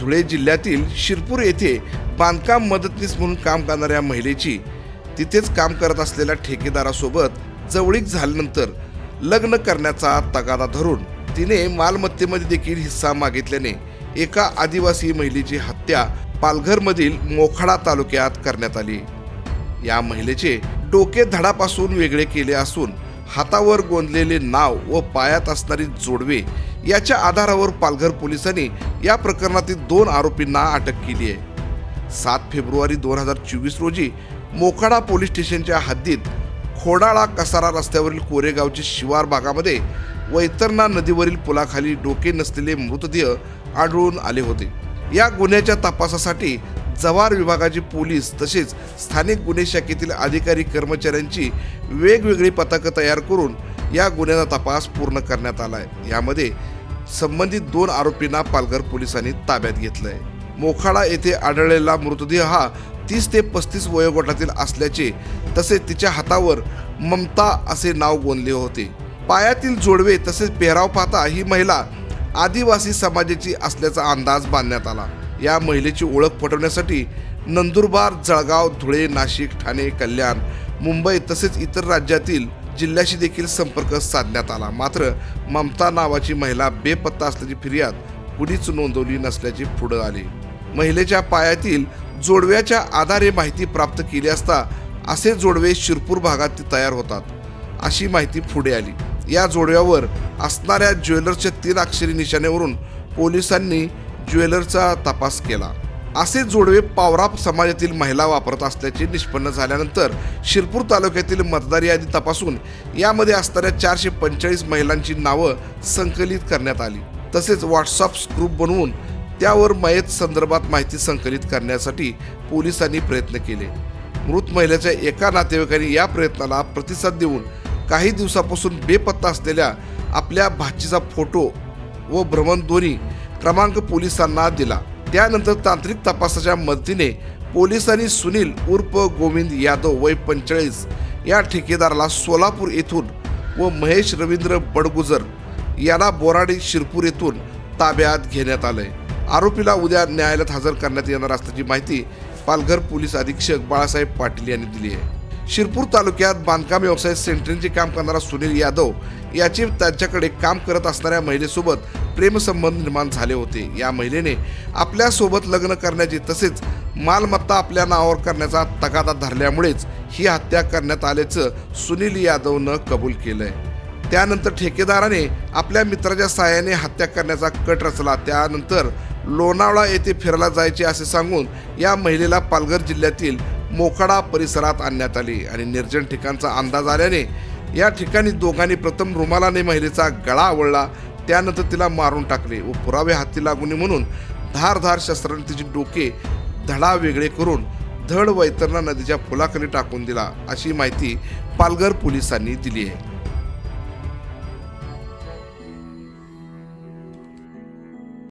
धुळे जिल्ह्यातील शिरपूर येथे बांधकाम मदतनीस म्हणून काम करणाऱ्या महिलेची तिथेच काम करत असलेल्या ठेकेदारासोबत जवळीक झाल्यानंतर लग्न करण्याचा तगादा धरून तिने मालमत्तेमध्ये देखील हिस्सा मागितल्याने एका आदिवासी महिलेची हत्या पालघरमधील मोखाडा तालुक्यात करण्यात आली. या महिलेचे डोके धडापासून वेगळे केले असून हातावर गोंदलेले नाव व पायात असणारी जोडवे याच्या आधारावर पालघर पोलिसांनी या प्रकरणातील दोन आरोपींना अटक केली आहे. सात फेब्रुवारी दोन हजार चोवीस रोजी मोखाडा पोलीस स्टेशनच्या हद्दीत खोडाळा कसारा रस्त्यावरील कोरेगावच्या शिवार भागामध्ये वैतरणा नदीवरील पुलाखाली डोके नसलेले मृतदेह आढळून आले होते. या गुन्ह्याच्या तपासासाठी जवार विभागाचे पोलीस तसेच स्थानिक गुन्हे शाखेतील अधिकारी कर्मचाऱ्यांची वेगवेगळी पथकं तयार करून या गुन्ह्याचा तपास पूर्ण करण्यात आला आहे. यामध्ये संबंधित दोन आरोपींना पालघर पोलिसांनी ताब्यात घेतलंय. मोखाडा येथे आढळलेला मृतदेह हा तीस ते पस्तीस वयोगटातील असल्याचे तसेच तिच्या हातावर ममता असे नाव गोंदले होते. पायातील जोडवे तसेच पेहराव पाहता ही महिला आदिवासी समाजाची असल्याचा अंदाज बांधण्यात आला. या महिलेची ओळख पटवण्यासाठी नंदुरबार जळगाव धुळे नाशिक ठाणे कल्याण मुंबई तसेच इतर राज्यातील जिल्ह्याशी देखील संपर्क साधण्यात आला. मात्र ममता नावाची महिला बेपत्ता असल्याची फिर्याद कुणीच नोंदवली नसल्याचे पुढे आले. महिलेच्या पायातील जोडव्याच्या आधारे माहिती प्राप्त केली असता असे जोडवे शिरपूर भागात तयार होतात अशी माहिती पुढे आली. या जोडव्यावर असणाऱ्या ज्वेलर्सच्या तीन अक्षरी निशाण्यावरून पोलिसांनी ज्वेलरचा तपास केला. असे जोडवे पावरा समाजातील महिला वापरत असल्याचे निष्पन्न झाल्यानंतर शिरपूर तालुक्यातील मतदार यादी तपासून यामध्ये असणाऱ्या चारशे पंचेचाळीस महिलांची नावं संकलित करण्यात आली. तसेच व्हॉट्सअप ग्रुप बनवून त्यावर मयत संदर्भात माहिती संकलित करण्यासाठी पोलिसांनी प्रयत्न केले. मृत महिलेच्या एका नातेवाईकांनी या प्रयत्नाला प्रतिसाद देऊन काही दिवसापासून बेपत्ता असलेल्या आपल्या भाचीचा फोटो व भ्रमणध्वनी क्रमांक पोलिसांना दिला. त्यानंतर तांत्रिक तपासाच्या मदतीने पोलिसांनी सुनील उर्फ गोविंद यादव वय पंचेचाळीस या ठेकेदाराला सोलापूर येथून व महेश रवींद्र बडगुजर याला बोराडी शिरपूर येथून ताब्यात घेण्यात आलंय आरोपीला उद्या न्यायालयात हजर करण्यात येणार असल्याची माहिती पालघर पोलीस अधीक्षक बाळासाहेब पाटील यांनी दिली आहे. शिरपूर तालुक्यात बांधकाम व्यवसाय सेंटरिंगचे काम करणारा सुनील यादव याचे त्यांच्याकडे काम करत असणाऱ्या महिलेसोबत प्रेमसंबंध निर्माण झाले होते. या महिलेने आपल्यासोबत लग्न करण्याची तसेच मालमत्ता आपल्या नावावर करण्याचा तगादा धरल्यामुळेच ही हत्या करण्यात आल्याचं सुनील यादवनं कबूल केलंय. त्यानंतर ठेकेदाराने आपल्या मित्राच्या सहाय्याने हत्या करण्याचा कट रचला. त्यानंतर लोणावळा येथे फिरायला जायचे असे सांगून या महिलेला पालघर जिल्ह्यातील मोखाडा परिसरात आणण्यात आली आणि निर्जन ठिकाणचा अंदाज आल्याने या ठिकाणी दोघांनी प्रथम रुमालाने महिलेचा गळा आवळला. त्यानंतर तिला मारून टाकले व पुरावे हाती लागू नये म्हणून धारधार शस्त्राने तिचे डोके धडा वेगळे करून धड वैतरणा नदीच्या पुलाखाली टाकून दिला. अशी माहिती पालघर पोलिसांनी दिली आहे.